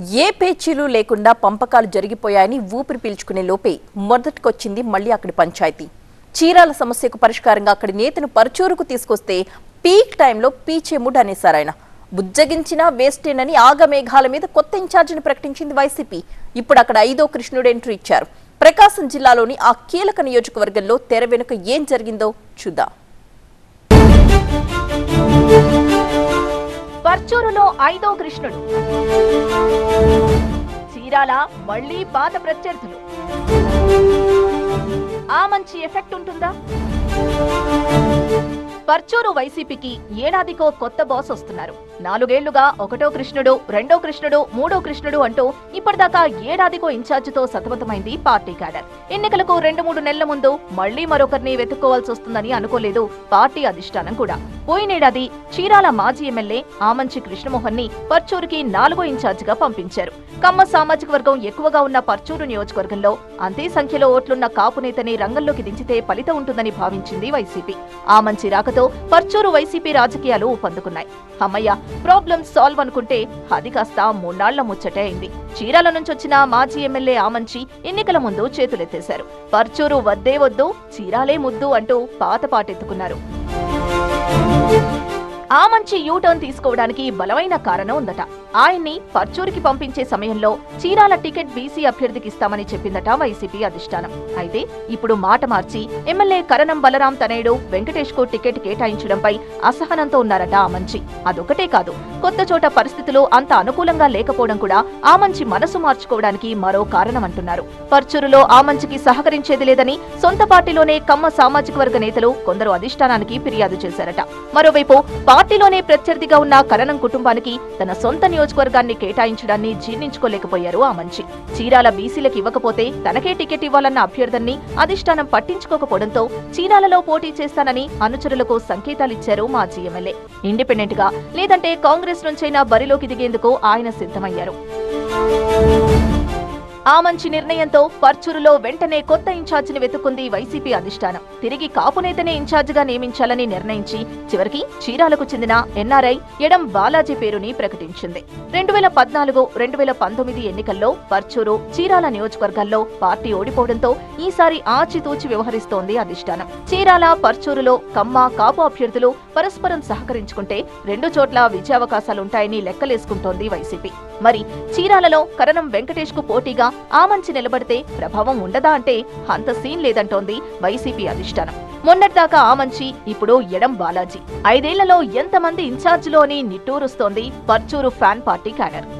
ఏ పేచీలు లేకుండా పంపకాలు జరిగిపోయాయని ఊపిరి పీల్చుకునే లోపే మొదటికొచ్చింది మళ్ళీ అక్కడి పంచాయతీ. చీరాల సమస్యకు పరిష్కారంగా అక్కడి నేతను పరచూరుకు తీసుకొస్తే పీక్ టైంలో పీచేముడ్ అనేశారు ఆయన. బుజ్జగించినా వేస్టేనని ఆగమేఘాల మీద కొత్త ఇన్ఛార్జిని ప్రకటించింది వైసీపీ. ఇప్పుడు అక్కడ ఐదో కృష్ణుడు ఎంట్రీ ఇచ్చారు. ప్రకాశం జిల్లాలోని ఆ కీలక నియోజకవర్గంలో తెర వెనుక ఏం జరిగిందో చూద్దాం. పర్చూరులో ఐదో కృష్ణుడు. చీరాల మళ్ళీ పాత ప్రత్యర్థులు. ఆ మంచి ఎఫెక్ట్ ఉంటుందా? పర్చూరు వైసీపీకి ఏడాదికో కొత్త బాస్ వస్తున్నారు. నాలుగేళ్ళుగా ఒకటో కృష్ణుడు రెండో కృష్ణుడు మూడో కృష్ణుడు అంటూ ఇప్పటిదాకా ఏడాదికో ఇన్ఛార్జితో సతమతమైంది పార్టీ క్యాడర్. ఎన్నికలకు రెండు మూడు నెలల ముందు మళ్ళీ మరొకరిని వెతుక్కోవాల్సి వస్తుందని అనుకోలేదు పార్టీ అధిష్టానం కూడా. పోయినేడాది చీరాల మాజీ ఎమ్మెల్యే ఆమంచి కృష్ణమోహన్ని పర్చూరుకి నాలుగో ఇన్ఛార్జిగా పంపించారు. కమ్మ సామాజిక వర్గం ఎక్కువగా ఉన్న పర్చూరు నియోజకవర్గంలో అంతే సంఖ్యలో ఓట్లున్న కాపు నేతని రంగంలోకి దించితే ఫలితం ఉంటుందని భావించింది వైసీపీ. ఆమంచి రాకతో పర్చూరు వైసీపీ రాజకీయాలు ఊపందుకున్నాయి. అమ్మయ్య ప్రాబ్లం సాల్వ్ అనుకుంటే అది కాస్త మూన్నాళ్ళ ముచ్చటే అయింది. చీరాల నుంచి వచ్చిన మాజీ ఎమ్మెల్యే ఆమంచి ఎన్నికల ముందు చేతులెత్తేశారు. పర్చూరు వద్దే వద్దు చీరాలే ముద్దు అంటూ పాత పాటెత్తుకున్నారు. ఆ మంచి యూటర్న్ తీసుకోవడానికి బలమైన కారణం ఉందట. ఆయన్ని పర్చూరికి పంపించే సమయంలో చీరాల టికెట్ బీసీ అభ్యర్థికి ఇస్తామని చెప్పిందట వైసీపీ అధిష్టానం. అయితే ఇప్పుడు మాట మార్చి ఎమ్మెల్యే కరణం బలరాం తనయుడు వెంకటేష్కు టికెట్ కేటాయించడంపై అసహనంతో ఉన్నారట ఆ మంచి. అదొకటే కాదు కొత్త చోట పరిస్థితులు అంత అనుకూలంగా లేకపోవడం కూడా ఆ మంచి మనసు మార్చుకోవడానికి మరో కారణం అంటున్నారు పర్చూరులో ఆ మంచికి సహకరించేది లేదని సొంత పార్టీలోనే కమ్మ సామాజిక వర్గ నేతలు కొందరు అధిష్టానానికి ఫిర్యాదు చేశారట. మరోవైపు పార్టీలోనే ప్రత్యర్థిగా ఉన్న కరణం కుటుంబానికి తన సొంత నియోజకవర్గాన్ని కేటాయించడాన్ని జీర్ణించుకోలేకపోయారు ఆ మంచి. చీరాల బీసీలకు ఇవ్వకపోతే తనకే టికెట్ ఇవ్వాలన్న అభ్యర్థిని అధిష్టానం పట్టించుకోకపోవడంతో చీరాలలో పోటీ చేస్తానని అనుచరులకు సంకేతాలిచ్చారు మాజీ ఎమ్మెల్యే. ఇండిపెండెంట్గా లేదంటే కాంగ్రెస్ నుంచైనా బరిలోకి దిగేందుకు ఆయన సిద్ధమయ్యారు. ఆ మంచి నిర్ణయంతో పర్చూరులో వెంటనే కొత్త ఇన్ఛార్జిని వెతుక్కుంది వైసీపీ అధిష్టానం. తిరిగి కాపు నేతనే ఇన్ఛార్జిగా నియమించాలని నిర్ణయించి చివరికి చీరాలకు చెందిన ఎన్ఆర్ఐ ఎడం బాలాజీ పేరుని ప్రకటించింది. రెండు వేల పద్నాలుగు రెండు వేల పంతొమ్మిది ఎన్నికల్లో పర్చూరు చీరాల నియోజకవర్గాల్లో పార్టీ ఓడిపోవడంతో ఈసారి ఆచితూచి వ్యవహరిస్తోంది అధిష్టానం. చీరాల పర్చూరులో కమ్మ కాపు అభ్యర్థులు పరస్పరం సహకరించుకుంటే రెండు చోట్ల విజయావకాశాలుంటాయని లెక్కలేసుకుంటోంది వైసీపీ. మరి చీరాలలో కరణం వెంకటేష్కు పోటీగా ఆ మంచి నిలబడితే ప్రభావం ఉండదా అంటే అంత సీన్ లేదంటోంది వైసీపీ అధిష్టానం. మొన్నటిదాకా ఆ మంచి ఇప్పుడు ఎడం బాలాజీ. ఐదేళ్ళలో ఎంతమంది ఇన్ఛార్జిలో అని నిట్టూరుస్తోంది పర్చూరు ఫ్యాన్ పార్టీ క్యాడర్.